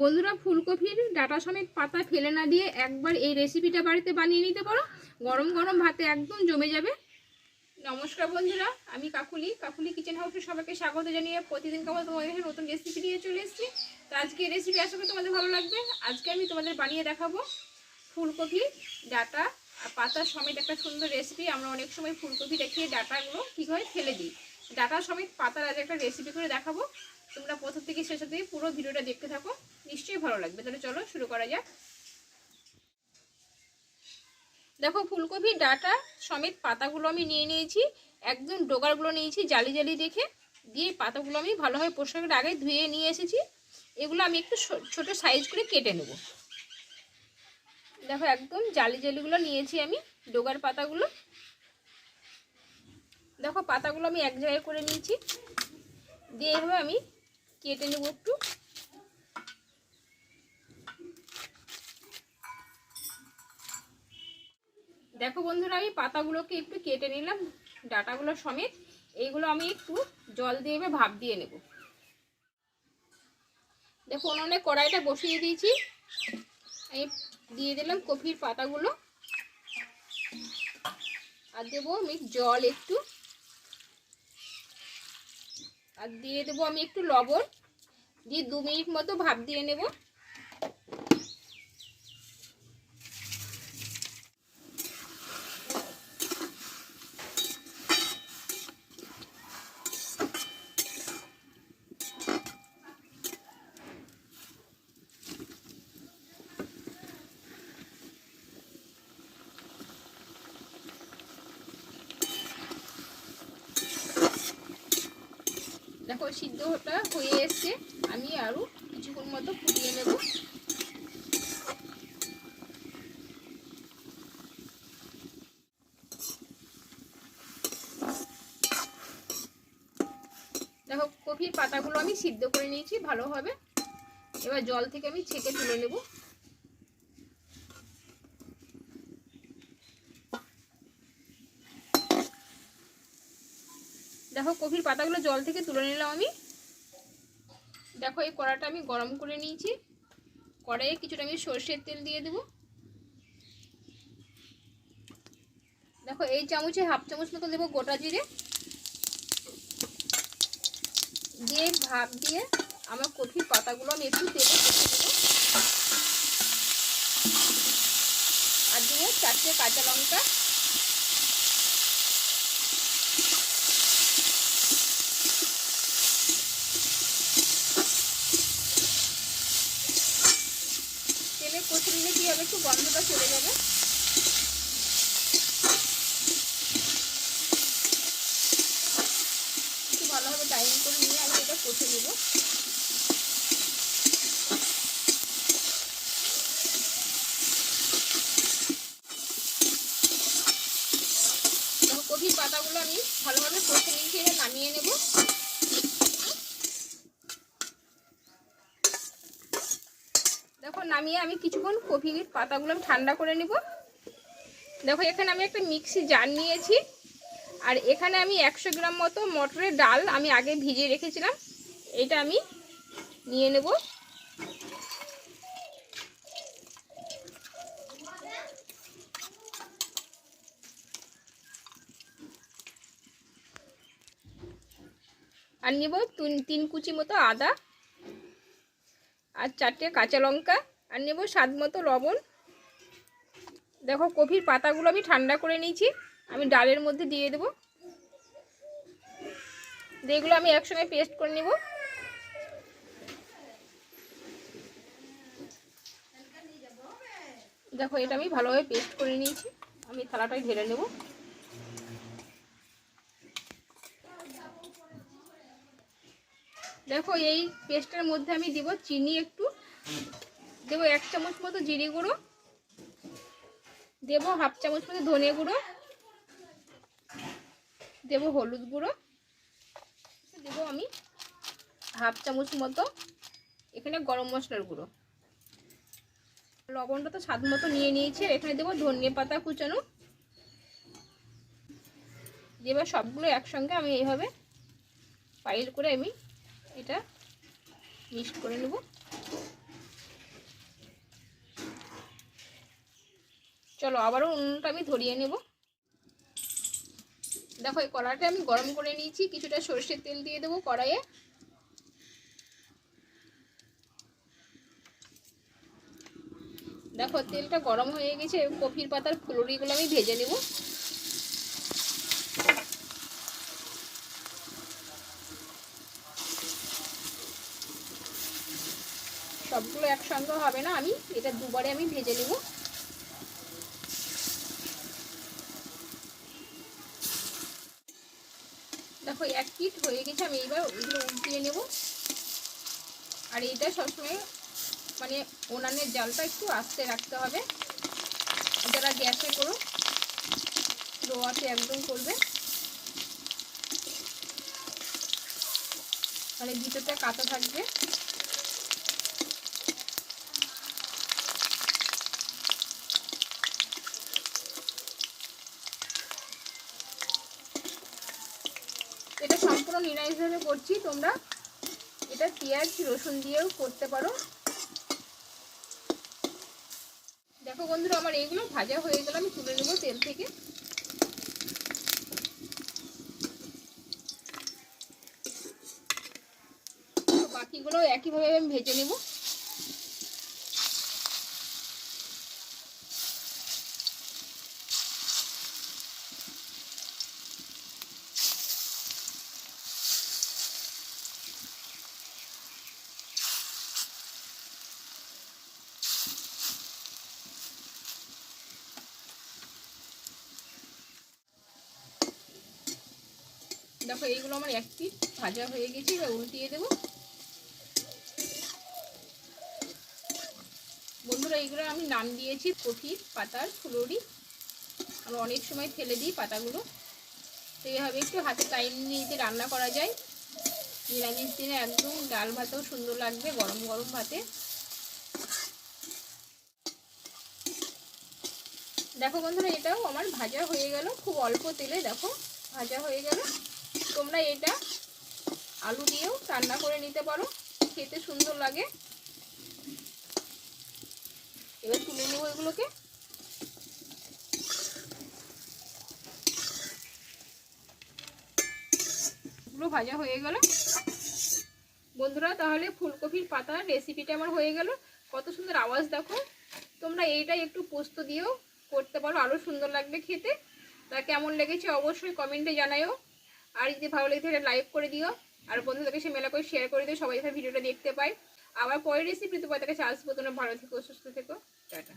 বন্ধুরা, ফুলকপির ডাটা সমেত পাতা ফেলে না দিয়ে একবার এই রেসিপিটা বাড়িতে বানিয়ে নিতে পারো। গরম গরম ভাতে একদম জমে যাবে। নমস্কার বন্ধুরা, আমি কাকুলি। কাকুলি কিচেন হাউসে সবাইকে স্বাগত জানিয়ে প্রতিদিন কেমন তোমাদের কাছে নতুন রেসিপি নিয়ে চলে এসেছি। তো আজকে রেসিপি আশা করি তোমাদের ভালো লাগবে। আজকে আমি তোমাদের বানিয়ে দেখাবো ফুলকপি, ডাটা আর পাতা সমেত একটা সুন্দর রেসিপি আমরা অনেক সময় ফুলকপি রেখে ডাটাগুলো কী করে ফেলে দিই। ডাটা সমেত পাতার আজ একটা রেসিপি করে দেখাবো। তোমরা প্রথম থেকে শেষ অবধি পুরো ভিডিওটা দেখতে থাকো। নিশ্চয়ই ভালো লাগবে। তাহলে চলো শুরু করা যাক। দেখো ফুলকপি ডাটা সমেত পাতাগুলো আমি নিয়ে নিয়েছি। একদম ডোগারগুলো নিয়েছি জালি জালি দেখে। দিয়ে পাতাগুলো আমি ভালোভাবে পরিষ্কার করে আগে ধুয়ে নিয়ে এসেছি। এগুলো আমি একটু ছোট সাইজ করে কেটে নেব। দেখো, একদম জালি জালিগুলো নিয়েছি আমি ডোগার পাতাগুলো। দেখো, পাতাগুলো আমি এক জায়গায় করে নিয়েছি। দিয়ে এভাবে আমি কেটে নেব একটু। দেখো বন্ধুরা, আমি পাতাগুলোকে একটু কেটে নিলাম, ডাটাগুলো সমেত। এইগুলো আমি একটু জল দিয়ে ভাপ দিয়ে নেব। দেখো, উনুনে কড়াইটা বসিয়ে দিয়েছি। আমি দিয়ে দিলাম কফির পাতাগুলো। আর দেবো আমি জল একটু। আর দিয়ে দেবো আমি একটু লবণ। দিয়ে দু মিনিট মতো ভাপ দিয়ে নেব। দেখো, সিদ্ধটা হয়ে এসছে। আমি আরও কিছুক্ষণ মতো ফুটিয়ে নেব। দেখো, কফির পাতাগুলো আমি সিদ্ধ করে নিয়েছি ভালোভাবে। এবার জল থেকে আমি ছেঁকে তুলে নেব। দেখো কফির পাতাগুলো জল থেকে তুলে নিলাম আমি। দেখো এই কড়াটা আমি গরম করে নিয়েছি। কড়াইয়ে কিছুটা আমি সর্ষের তেল দিয়ে দেব। দেখো এই চামচে হাফ চামচ মতো দেবো গোটা জিরে। দিয়ে ভাপ দিয়ে আমার কফির পাতাগুলো আমি একটু তেলে আর দিয়ে চারটে কাঁচা লঙ্কা। তেলে কষে নিলে কী হবে? একটু গন্ধটা চলে যাবে। একটু ভালোভাবে ডাইন করে নিয়ে আমি এটা কষে নেব। কফির পাতাগুলো আমি ভালোভাবে কষে এটা নামিয়ে নেব। নামিয়ে আমি কিছুক্ষণ কফির পাতাগুলো আমি ঠান্ডা করে নেব। দেখো, এখানে আমি একটা মিক্সি জার নিয়েছি। আর এখানে আমি একশো গ্রাম মতো মটরের ডাল আমি আগে ভিজিয়ে রেখেছিলাম। এটা আমি নিয়ে নেব। আর নেব তিন কুচি মতো আদা আর চারটে কাঁচা লঙ্কা। আর নেব স্বাদ মতো লবণ। দেখো কফির পাতাগুলো আমি ঠান্ডা করে নিয়েছি। আমি ডালের মধ্যে দিয়ে দেবো। যেগুলো আমি একসঙ্গে পেস্ট করে নেব। দেখো এটা আমি ভালোভাবে পেস্ট করে নিয়েছি। আমি থালাটাই ঢেলে নেব। দেখো এই পেস্টের মধ্যে আমি দিব চিনি একটু। দেবো এক চামচ মতো জিরে গুঁড়ো। দেবো হাফ চামচ মতো ধনে গুঁড়ো। দেবো হলুদ গুঁড়ো। দেবো আমি হাফ চামচ মতো এখানে গরম মশলার গুঁড়ো। লবণটা তো স্বাদ মতো নিয়ে নিয়েছি এখানে দেবো ধনিয়া পাতা কুচানো। এবার সবগুলো একসঙ্গে আমি এইভাবে পাইল করে আমি এটা মিক্সড করে নেব। চলো আবারও উনুনটা আমি ধরিয়ে নেব। দেখো, এই কড়াটা আমি গরম করে নিয়েছি, কিছুটা সর্ষের তেল দিয়ে দেবো কড়াইয়ে। দেখো, তেলটা গরম হয়ে গেছে, কফির পাতার ফুলুরিগুলো আমি ভেজে নেব। সবগুলো একসঙ্গে হবে না, আমি এটা দুবারে আমি ভেজে নেব। পিট হয়ে গেছে, আমি এইবার ওইগুলো উল্টিয়ে নেব। আর এইটা সবসময় মানে ওনানের জালটা একটু আস্তে রাখতে হবে। যারা গ্যাসে করো লোয়াতে একদম করবে। তাহলে ভিতরটা কাঁচা থাকবে। এটা সম্পূর্ণ নিরামিষভাবে করছি। তোমরা এটা পেঁয়াজ, রসুন দিয়েও করতে পারো। দেখো বন্ধুরা, আমার এইগুলো ভাজা হয়ে গেল, আমি তুলে নেব তেল থেকে। বাকিগুলো একইভাবে আমি ভেজে নেব। দেখো, এইগুলো আমার এক পিট ভাজা হয়ে গেছে, এবার উল্টিয়ে দেবো। বন্ধুরা, এইগুলো আমি নাম দিয়েছি কফির পাতার ফুলরি। আমরা অনেক সময় ফেলে দিই পাতাগুলো। তো এইভাবে একটু হাতে টাইম নিয়ে রান্না করা যায়। নিরামিষ দিনে একদম ডাল ভাতেও সুন্দর লাগবে, গরম গরম ভাতে। দেখো বন্ধুরা, এটাও আমার ভাজা হয়ে গেল, খুব অল্প তেলে, দেখো, ভাজা হয়ে গেল। তোমরা এটা আলু দিয়েও রান্না করে নিতে পারো। খেতে সুন্দর লাগে। এবার তুলে নেব এগুলোকে। এগুলো ভাজা হয়ে গেল। বন্ধুরা, তাহলে ফুলকপির পাতার রেসিপিটা আমার হয়ে গেল। কত সুন্দর আওয়াজ দেখো। তোমরা এইটাই একটু পোস্ত দিয়েও করতে পারো। আরও সুন্দর লাগবে খেতে। তা কেমন লেগেছে অবশ্যই কমেন্টে জানাইও আর যদি ভালো লেগে থাকে লাইক করে দিও। আর বন্ধুদেরকে সে মেলা করে শেয়ার করে দিও, সবাই যাতে ভিডিওটা দেখতে পায়। আবার পরের রেসিপি তোমার কাছে আসব, তোমরা ভালো থেকো, সুস্থ থেকো। টাটা।